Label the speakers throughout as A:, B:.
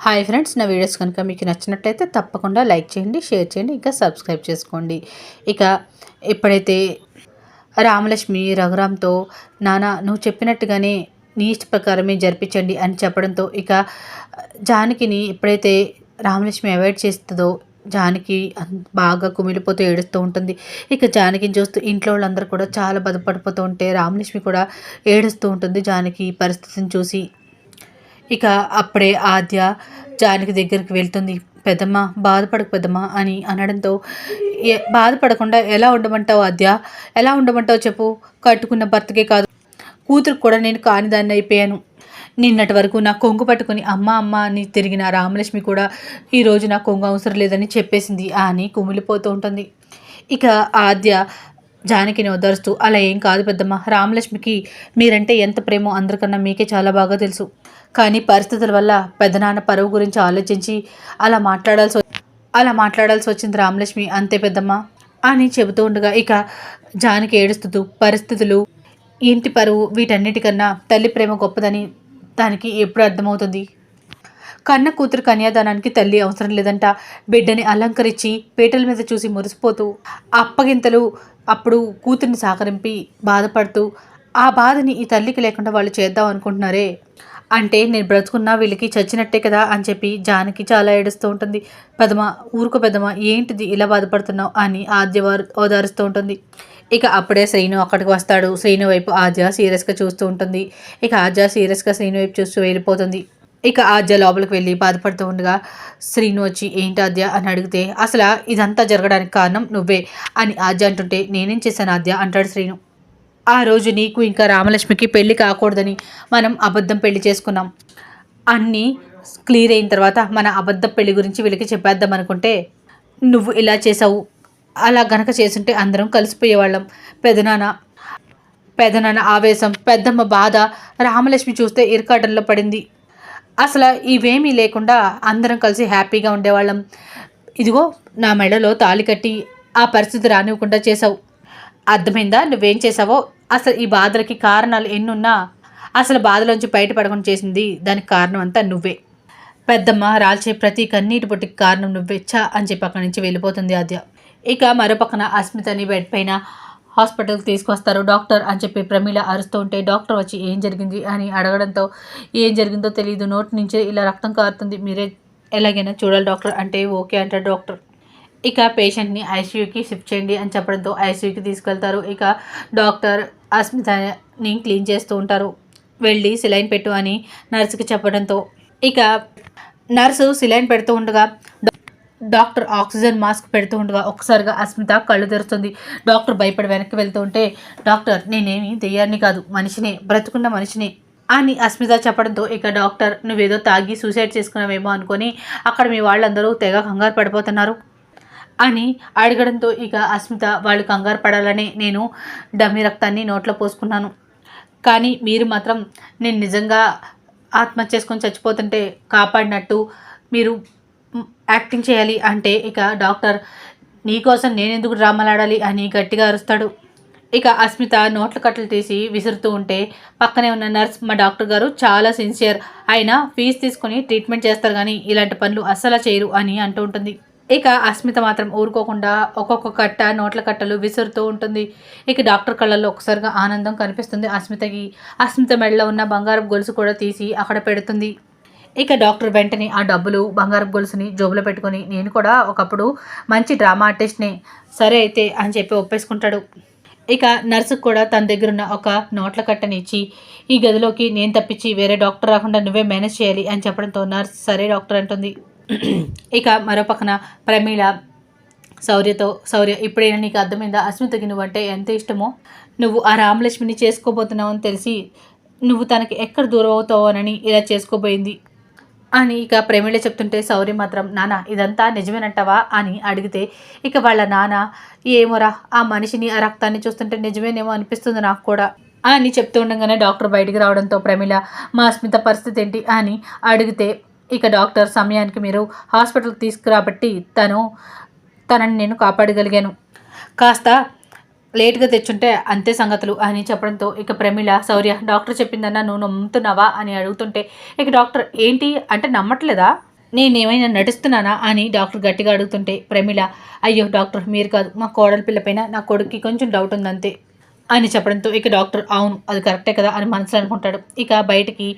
A: Hi friends నా videos కనుక మీకు నచ్చినట్లయితే తప్పకుండా లైక్ చేయండి షేర్ చేయండి ఇంకా సబ్స్క్రైబ్ చేసుకోండి. ఇక ఎప్పుడైతే రామలక్ష్మి రఘురామ్తో నాన్న నువ్వు చెప్పినట్టుగానే నీ ఇష్ట ప్రకారమే జరిపించండి అని చెప్పడంతో ఇక జానకిని ఎప్పుడైతే రామలక్ష్మి అవాయిడ్ చేస్తుందో జానకి బాగా కుమిలిపోతూ ఏడుస్తూ ఉంటుంది. ఇక జానకిని చూస్తూ ఇంట్లో వాళ్ళందరూ కూడా చాలా బాధపడిపోతూ ఉంటే రామలక్ష్మి కూడా ఏడుస్తూ ఉంటుంది జానకి పరిస్థితిని చూసి. ఇక అప్పుడే ఆద్య జానకి దగ్గరికి వెళ్తుంది. పెద్దమ్మ బాధపడకు పెద్దమ్మ అని అనడంతో "ఏ- బాధపడకుండా ఎలా ఉండమంటావు ఆద్య? ఎలా ఉండమంటావు చెప్పు. కట్టుకున్న భర్తకే కాదు కూతురు కూడా నేను కానిదాన్ని అయిపోయాను. నిన్నటి వరకు నా కొంగు పట్టుకుని అమ్మ అమ్మ అని తిరిగిన రామలక్ష్మి కూడా ఈరోజు నా కొంగు అవసరం లేదని చెప్పేసింది అని కుమిలిపోతూ ఉంటుంది. ఇక ఆద్య జానకిని ఓదారుస్తూ అలా ఏం కాదు పెద్దమ్మ. రామలక్ష్మికి మీరంటే ఎంత ప్రేమో అందరికన్నా మీకే చాలా బాగా తెలుసు. కానీ పరిస్థితుల వల్ల పెద్దనాన్న పరువు గురించి ఆలోచించి అలా మాట్లాడాల్సి అలా మాట్లాడాల్సి వచ్చింది రామలక్ష్మి. అంతే పెద్దమ్మ. అని చెబుతూ ఉండగా ఇక జానకి ఏడుస్తూ పరిస్థితులు ఇంటి పరువు వీటన్నిటికన్నా తల్లి ప్రేమ గొప్పదని దానికి ఎప్పుడు అర్థమవుతుంది? కన్న కూతురు కన్యాదానానికి తల్లి అవసరం లేదంట. బిడ్డని అలంకరించి పీటల మీద చూసి మురిసిపోతూ అప్పగింతలు అప్పుడు కూతుర్ని సహకరింపి బాధపడుతూ ఆ బాధని ఈ తల్లికి లేకుండా వాళ్ళు చేద్దాం అనుకుంటున్నారే? అంటే నేను బ్రతుకున్నా వీళ్ళకి చచ్చినట్టే కదా అని చెప్పి జానకి చాలా ఏడుస్తూ ఉంటుంది. పెదమ ఊరుకు పెదమ ఏంటిది ఇలా బాధపడుతున్నావు? అని ఆద్య ఓదారుస్తూ ఉంటుంది. ఇక అప్పుడే శ్రీను అక్కడికి వస్తాడు. శ్రీను వైపు ఆద్య సీరియస్గా చూస్తూ ఉంటుంది. ఇక ఆద్య సీరియస్గా శ్రీను వైపు చూస్తూ వెళ్ళిపోతుంది. ఇక ఆద్య లోపలికి వెళ్ళి బాధపడుతూ ఉండగా శ్రీను వచ్చి ఏంటి ఆద్య? అని అడిగితే అసలు ఇదంతా జరగడానికి కారణం నువ్వే అని ఆద్య అంటుంటే నేనేం చేశాను ఆద్య? అంటాడు శ్రీను. ఆ రోజు నీకు ఇంకా రామలక్ష్మికి పెళ్ళి కాకూడదని మనం అబద్ధం పెళ్ళి చేసుకున్నాం. అన్నీ క్లియర్ అయిన తర్వాత మన అబద్ధ పెళ్ళి గురించి వీళ్ళకి చెప్పేద్దాం అనుకుంటే నువ్వు ఇలా చేసావు అలా గనక చేసుంటే అందరం కలిసిపోయేవాళ్ళం. పెదనాన్న పెదనాన్న ఆవేశం పెద్దమ్మ బాధ రామలక్ష్మి చూస్తే ఇరకాటంలో పడింది. అసలు ఇవేమీ లేకుండా అందరం కలిసి హ్యాపీగా ఉండేవాళ్ళం. ఇదిగో నా మెడలో తాళి కట్టి ఆ పరిస్థితి రానివ్వకుండా చేసావు అర్థమైందా? నువ్వేం చేసావో అసలు ఈ బాధలకి కారణాలు ఎన్నున్నా అసలు బాధలోంచి బయటపడకుండా చేసింది దానికి కారణం అంతా నువ్వే. పెద్దమ్మ రాల్చే ప్రతి కన్నీటి పొట్టికి కారణం నువ్వే. చా అని చెప్పి అక్కడి నుంచి వెళ్ళిపోతుంది ఆద్య. ఇక మరో పక్కన అస్మితని బెడ్ పైన హాస్పిటల్కి తీసుకొస్తారు. డాక్టర్ అని చెప్పి ప్రమీల అరుస్తూ ఉంటే డాక్టర్ వచ్చి ఏం జరిగింది? అని అడగడంతో ఏం జరిగిందో తెలియదు నోటి నుంచి ఇలా రక్తం కారుతుంది. మీరే ఎలాగైనా చూడాలి డాక్టర్. అంటే ఓకే అంటాడు డాక్టర్. ఇక పేషెంట్ని ఐసీయూకి షిఫ్ట్ చేయండి అని చెప్పడంతో ఐసీయూకి తీసుకెళ్తారు. ఇక డాక్టర్ అస్మితని క్లీన్ చేస్తూ ఉంటారు. వెళ్ళి సిలైన్ పెట్టు అని నర్సుకి చెప్పడంతో ఇక నర్సు సిలైన్ పెడుతూ ఉండగా డాక్టర్ ఆక్సిజన్ మాస్క్ పెడుతూ ఉండగా ఒక్కసారిగా అస్మిత కళ్ళు తెరుస్తుంది. డాక్టర్ భయపడి వెనక్కి వెళ్తూ ఉంటే డాక్టర్ నేనేమి దెయ్యాన్ని కాదు మనిషినే బ్రతుకున్న మనిషినే అని అస్మిత చెప్పడంతో ఇక డాక్టర్ నువ్వేదో తాగి సూసైడ్ చేసుకున్నావేమో అనుకొని అక్కడ మీ వాళ్ళందరూ తెగ కంగారు పడిపోతున్నారు అని అడగడంతో ఇక అస్మిత వాళ్ళు కంగారు పడాలని నేను డమ్మి రక్తాన్ని నోట్లో పోసుకున్నాను. కానీ మీరు మాత్రం నేను నిజంగా ఆత్మహత్య చేసుకొని చచ్చిపోతుంటే కాపాడినట్టు మీరు యాక్టింగ్ చేయాలి అంటే ఇక డాక్టర్ నీకోసం నేను ఎందుకు డ్రామాలాడాలి అని గట్టిగా అరుస్తాడు. ఇక అస్మిత నోట్ల కట్టలు తీసి విసురుతూ ఉంటే పక్కనే ఉన్న నర్స్ మా డాక్టర్ గారు చాలా సిన్సియర్ ఆయన ఫీజు తీసుకొని ట్రీట్మెంట్ చేస్తారు కానీ ఇలాంటి పనులు అస్సలు చేయరు అని అంటూ ఉంటుంది. ఇక అస్మిత మాత్రం ఊరుకోకుండా ఒక్కొక్క కట్ట నోట్ల కట్టలు విసురుతూ ఉంటుంది. ఇక డాక్టర్ కళ్ళల్లో ఒకసారిగా ఆనందం కనిపిస్తుంది అస్మితకి. అస్మిత మెడలో ఉన్న బంగారం గొలుసు కూడా తీసి అక్కడ పెడుతుంది. ఇక డాక్టర్ వెంటనే ఆ డబ్బులు బంగారపు గొలుసుని జోబులో పెట్టుకొని నేను కూడా ఒకప్పుడు మంచి డ్రామా ఆర్టిస్ట్ని సరే అయితే అని చెప్పి ఒప్పేసుకుంటాడు. ఇక నర్సుకు కూడా తన దగ్గర ఉన్న ఒక నోట్ల కట్టని ఇచ్చి ఈ గదిలోకి నేను తప్పించి వేరే డాక్టర్ రాకుండా నువ్వే మేనేజ్ చేయాలి అని చెప్పడంతో నర్స్ సరే డాక్టర్ అంటుంది. ఇక మరో పక్కన ప్రమీల శౌర్యతో శౌర్య ఇప్పుడైనా నీకు అర్థమైందా? అస్మితకి నువ్వంటే ఎంత ఇష్టమో? నువ్వు ఆ రామలక్ష్మిని చేసుకోబోతున్నావు అని తెలిసి నువ్వు తనకి ఎక్కడ దూరం అవుతావోనని ఇలా చేసుకోబోయింది. అని ఇక ప్రమీళ చెప్తుంటే సౌరి మాత్రం నాన్న ఇదంతా నిజమేనంటావా? అని అడిగితే ఇక వాళ్ళ నాన్న ఏమోరా ఆ మనిషిని ఆ రక్తాన్ని చూస్తుంటే నిజమేనేమో అనిపిస్తుంది నాకు కూడా అని చెప్తూ ఉండగానే డాక్టర్ బయటికి రావడంతో ప్రమిళ మా అస్మిత పరిస్థితి ఏంటి? అని అడిగితే ఇక డాక్టర్ సమయానికి మీరు హాస్పిటల్కి తీసుకురాబట్టి తను తనని నేను కాపాడగలిగాను. కాస్త లేట్గా తెచ్చుంటే అంతే సంగతులు అని చెప్పడంతో ఇక ప్రమిళ శౌర్య డాక్టర్ చెప్పిందన్నా నువ్వు నమ్ముతున్నావా? అని అడుగుతుంటే ఇక డాక్టర్ ఏంటి? అంటే నమ్మట్లేదా? నేనేమైనా నడుస్తున్నానా? అని డాక్టర్ గట్టిగా అడుగుతుంటే ప్రమిళ అయ్యో డాక్టర్ మీరు కాదు మా కోడల పిల్లపైన నా కొడుక్కి కొంచెం డౌట్ ఉందంతే అని చెప్పడంతో ఇక డాక్టర్ అవును అది కరెక్టే కదా అని మనసులో అనుకుంటాడు. ఇక బయటికి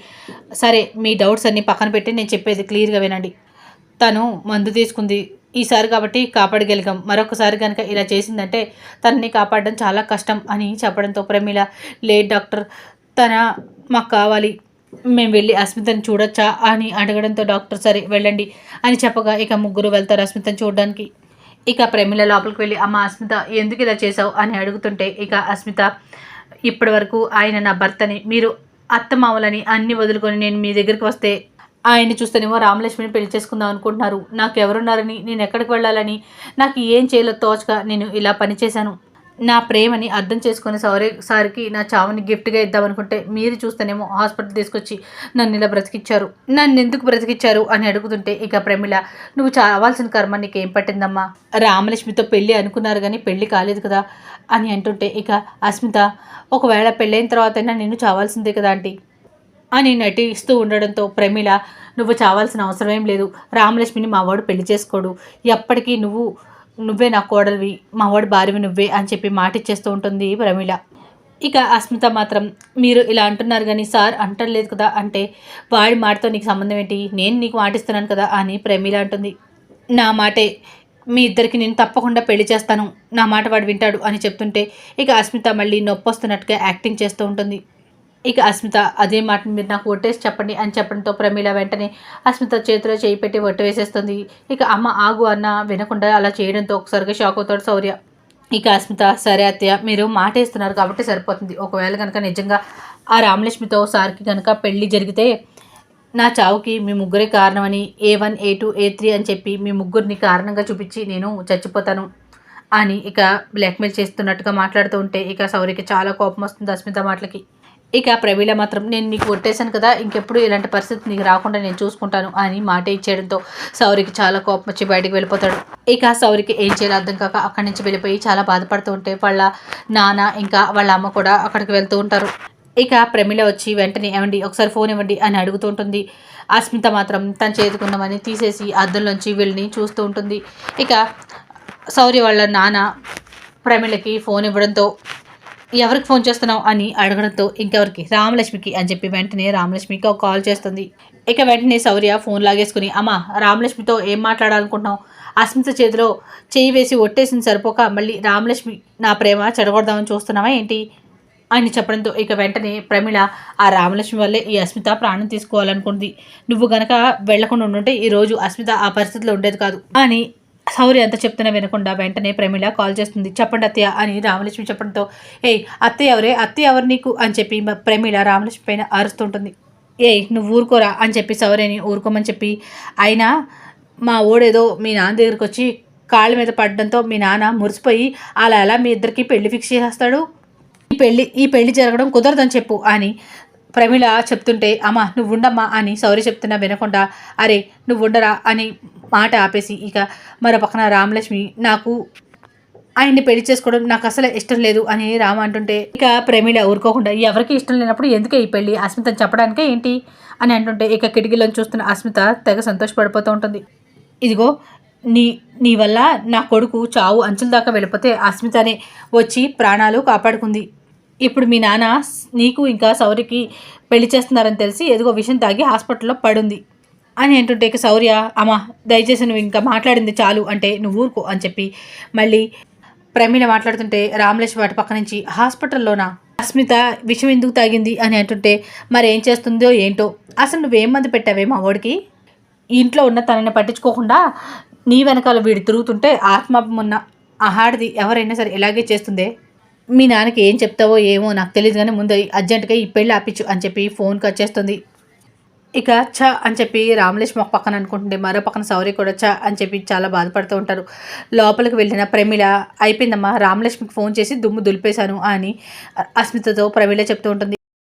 A: సరే మీ డౌట్స్ అన్నీ పక్కన పెట్టి నేను చెప్పేది క్లియర్గా వినండి. తను మందు తీసుకుంది ఈసారి కాబట్టి కాపాడగలిగాం. మరొకసారి కనుక ఇలా చేసిందంటే తనని కాపాడడం చాలా కష్టం అని చెప్పడంతో ప్రమీల లేదు డాక్టర్ తన మాకు కావాలి మేము వెళ్ళి అస్మితని చూడొచ్చా అని అడగడంతో డాక్టర్ సరే వెళ్ళండి అని చెప్పగా ఇక ముగ్గురు వెళ్తారు అస్మితని చూడడానికి. ఇక ప్రమిళ లోపలికి వెళ్ళి అమ్మ అస్మిత ఎందుకు ఇలా చేసావు అని అడుగుతుంటే ఇక అస్మిత ఇప్పటి వరకు ఆయన నా భర్తని మీరు అత్తమామలని అన్ని వదులుకొని నేను మీ దగ్గరికి వస్తే ఆయన్ని చూస్తేనేమో రామలక్ష్మిని పెళ్ళి చేసుకుందాం అనుకుంటున్నారు. నాకు ఎవరున్నారని నేను ఎక్కడికి వెళ్ళాలని నాకు ఏం చేయాలో తోచక నేను ఇలా పనిచేశాను నా ప్రేమని అర్థం చేసుకునే సారీ సారికి నా చావుని గిఫ్ట్గా ఇద్దామనుకుంటే మీరు చూస్తేనేమో హాస్పిటల్ తీసుకొచ్చి నన్ను ఇలా బ్రతికిచ్చారు. నన్ను ఎందుకు బ్రతికిచ్చారు అని అడుగుతుంటే ఇక ప్రమిళ నువ్వు చావాల్సిన కర్మ నీకేం పట్టిందమ్మా? రామలక్ష్మితో పెళ్ళి అనుకున్నారు కానీ పెళ్ళి కాలేదు కదా? అని అంటుంటే ఇక అస్మిత ఒకవేళ పెళ్ళైన తర్వాతైనా నేను చావాల్సిందే కదా ఆంటీ. అని నటిస్తూ ఉండడంతో ప్రమిళ నువ్వు చావాల్సిన అవసరం ఏం లేదు. రామలక్ష్మిని మావాడు పెళ్ళి చేసుకోడు. ఎప్పటికీ నువ్వు నువ్వే నా కోడలివి. మావాడు భార్యవి నువ్వే అని చెప్పి మాటిచ్చేస్తూ ఉంటుంది ప్రమిళ ఇక అస్మిత మాత్రం మీరు ఇలా అంటున్నారు కానీ సార్ అంటలేదు కదా. అంటే వాడి మాటతో నీకు సంబంధం ఏంటి? నేను నీకు మాటిస్తున్నాను కదా అని ప్రమీల అంటుంది. నా మాటే. మీ ఇద్దరికి నేను తప్పకుండా పెళ్ళి చేస్తాను. నా మాట వాడు వింటాడు అని చెప్తుంటే ఇక అస్మిత మళ్ళీ నొప్పొస్తున్నట్టుగా యాక్టింగ్ చేస్తూ ఉంటుంది. ఇక అస్మిత అదే మాట మీరు నాకు ఒట్టేసి చెప్పండి అని చెప్పడంతో ప్రమీల వెంటనే అస్మిత చేతిలో చేయి పెట్టి ఒట్టు వేసేస్తుంది. ఇక అమ్మ ఆగు అన్న వినకుండా అలా చేయడంతో ఒకసారిగా షాక్ అవుతాడు శౌర్య. ఇక అస్మిత సరే అత్తయ్య మీరు మాట వేస్తున్నారు కాబట్టి సరిపోతుంది. ఒకవేళ కనుక నిజంగా ఆ రామలక్ష్మితో సార్కి కనుక పెళ్ళి జరిగితే నా చావుకి మీ ముగ్గురే కారణమని A one A two A three అని చెప్పి మీ ముగ్గురిని కారణంగా చూపించి నేను చచ్చిపోతాను అని ఇక బ్లాక్మెయిల్ చేస్తున్నట్టుగా మాట్లాడుతూ ఉంటే ఇక సౌరికి చాలా కోపం వస్తుంది అస్మిత మాటలకి. ఇక ప్రవీణ మాత్రం నేను నీకు కొట్టేశాను కదా ఇంకెప్పుడు ఇలాంటి పరిస్థితి నీకు రాకుండా నేను చూసుకుంటాను అని మాట ఇచ్చేయడంతో సౌరికి చాలా కోపం వచ్చి బయటకు వెళ్ళిపోతాడు. ఇక సౌరికి ఏం చేయాలో అర్థం కాక అక్కడి నుంచి వెళ్ళిపోయి చాలా బాధపడుతూ ఉంటే వాళ్ళ నాన్న ఇంకా వాళ్ళ అమ్మ కూడా అక్కడికి వెళ్తూ ఉంటారు. ఇక ప్రమిళ వచ్చి వెంటనే ఇవ్వండి ఒకసారి ఫోన్ ఇవ్వండి అని అడుగుతూ ఉంటుంది. అస్మిత మాత్రం తన చేతుకుందామని తీసేసి అద్దంలోంచి వీళ్ళని చూస్తూ ఉంటుంది. ఇక సౌర్య వాళ్ళ నాన్న ప్రమిళకి ఫోన్ ఇవ్వడంతో ఎవరికి ఫోన్ చేస్తున్నావు అని అడగడంతో ఇంకెవరికి? రామలక్ష్మికి అని చెప్పి వెంటనే రామలక్ష్మికి ఒక కాల్ చేస్తుంది. ఇక వెంటనే శౌర్య ఫోన్ లాగేసుకుని అమ్మ రామలక్ష్మితో ఏం మాట్లాడాలనుకుంటున్నావు? అస్మిత చేతిలో చేయి వేసి ఒట్టేసింది సరిపోక మళ్ళీ రామలక్ష్మి నా ప్రేమ చెడగొడదామని చూస్తున్నావా ఏంటి? అని చెప్పడంతో ఇక వెంటనే ప్రమిళ ఆ రామలక్ష్మి వల్లే ఈ అస్మిత ప్రాణం తీసుకోవాలనుకుంది. నువ్వు గనక వెళ్ళకుండా ఉండుంటే ఈరోజు అస్మిత ఆ పరిస్థితిలో ఉండేది కాదు. అని సౌరి అంత చెప్తున్నా వినకుండా వెంటనే ప్రమిళ కాల్ చేస్తుంది. చెప్పండి అత్తయ్య అని రామలక్ష్మి చెప్పడంతో ఏయ్ అత్తయ్య ఎవరే? అత్తయ్య ఎవరు నీకు? అని చెప్పి ప్రమిళ రామలక్ష్మి పైన అరుస్తుంటుంది. ఏయ్ నువ్వు ఊరుకోరా? అని చెప్పి సౌరిని ఊరుకోమని చెప్పి అయినా మా ఓడేదో మీ నాన్న దగ్గరికి వచ్చి కాళ్ళ మీద పడడంతో మీ నాన్న మురిసిపోయి అలా ఎలా మీ ఇద్దరికి పెళ్ళి ఫిక్స్ చేసేస్తాడు? ఈ పెళ్ళి ఈ పెళ్ళి జరగడం కుదరదని చెప్పు అని ప్రమిళ చెప్తుంటే అమ్మ నువ్వు ఉండమ్మా అని సౌరి చెప్తున్నా వినకుండా అరే నువ్వు ఉండరా అని మాట ఆపేసి ఇక మరో పక్కన రామలక్ష్మి నాకు ఆయన్ని పెళ్ళి చేసుకోవడం నాకు అసలు ఇష్టం లేదు అని రామ అంటుంటే ఇక ప్రమిళ ఊరుకోకుండా ఎవరికి ఇష్టం లేనప్పుడు ఎందుకే ఈ పెళ్ళి అస్మితను చెప్పడానికే ఏంటి? అని అంటుంటే ఇక కిటికీలో చూస్తున్న అస్మిత తెగ సంతోషపడిపోతూ ఉంటుంది. ఇదిగో నీ నీ వల్ల నా కొడుకు చావు అంచుల దాకా వెళ్ళిపోతే అస్మితనే వచ్చి ప్రాణాలు కాపాడుకుంది. ఇప్పుడు మీ నాన్న నీకు ఇంకా సౌరికి పెళ్ళి చేస్తున్నారని తెలిసి ఎదుగో విషయం తాగి హాస్పిటల్లో పడుంది. అని అంటుంటే ఇక శౌర్య అమ్మ దయచేసి నువ్వు ఇంకా మాట్లాడింది చాలు అంటే నువ్వు ఊరుకో అని చెప్పి మళ్ళీ ప్రమీల మాట్లాడుతుంటే రామలేష్ వాటి పక్క నుంచి హాస్పిటల్లోనా? అస్మిత విషం ఎందుకు తాగింది? అని అంటుంటే మరి ఏం చేస్తుందో ఏంటో? అసలు నువ్వేం మంది పెట్టావే మా వాడికి ఇంట్లో ఉన్న తనని పట్టించుకోకుండా నీ వెనకాల వీడు తిరుగుతుంటే ఆత్మాభిమున్న ఉన్న ఆహాడిది ఎవరైనా సరే ఇలాగే చేస్తుందే? మీ నాన్నకి ఏం చెప్తావో ఏమో నాకు తెలియదు కానీ ముందు అర్జెంటుగా ఈ పెళ్ళి ఆపించు అని చెప్పి ఫోన్ కట్ చేస్తుంది ఇక చ అని చెప్పి రామలేష్ మొక్క పక్కన అనుకుంటుండే మరో పక్కన సౌరి కూడా చ అని చెప్పి చాలా బాధపడుతూ ఉంటారు. లోపలికి వెళ్ళిన ప్రమిళ అయిపోయిందమ్మా రామలక్ష్మికి ఫోన్ చేసి దుమ్ము దులిపేశాను అని అస్మితతో ప్రమిళ చెప్తూ ఉంటుంది.